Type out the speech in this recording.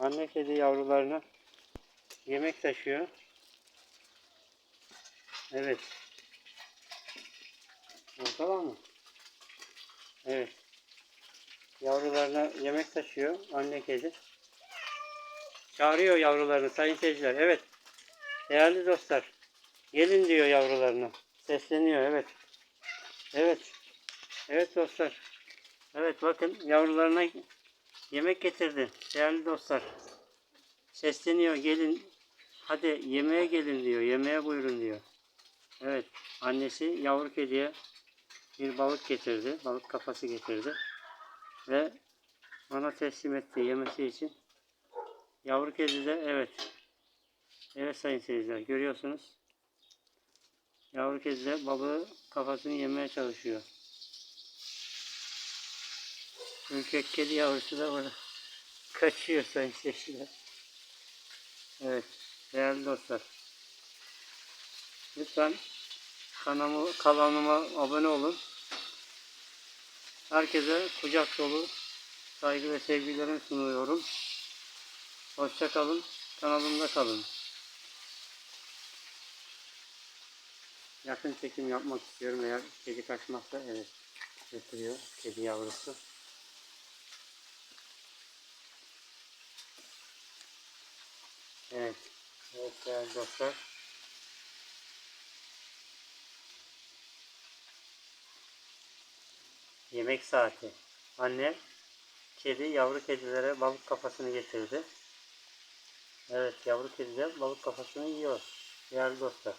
Anne kedi yavrularına yemek taşıyor. Evet. Orada var mı? Evet. Yavrularına yemek taşıyor anne kedi. Çağırıyor yavrularını sayın seyirciler. Evet. Değerli dostlar. Gelin diyor yavrularına. Sesleniyor evet. Evet. Evet dostlar. Evet bakın yavrularına yemek getirdi. Değerli dostlar. Sesleniyor gelin. Hadi yemeğe gelin diyor. Yemeğe buyurun diyor. Evet. Annesi yavru kediye bir balık getirdi. Balık kafası getirdi. Ve ona teslim etti yemesi için. Yavru kedi de evet. Evet sayın seyirciler görüyorsunuz. Yavru kedi de balığı kafasını yemeye çalışıyor. Ürkek kedi yavrusu da burada kaçıyor sayın seyirciler. Evet değerli dostlar. Lütfen kanalıma, kanalıma abone olun. Herkese kucak dolu saygı ve sevgilerimi sunuyorum. Hoşça kalın. Kanalımda kalın. Yakın çekim yapmak istiyorum eğer kedi kaçmazsa evet götürüyor kedi yavrusu. Evet. Evet değerli dostlar. Yemek saati. Anne kedi yavru kedilere balık kafasını getirdi. Evet yavru kedi de balık kafasını yiyor. Değerli dostlar.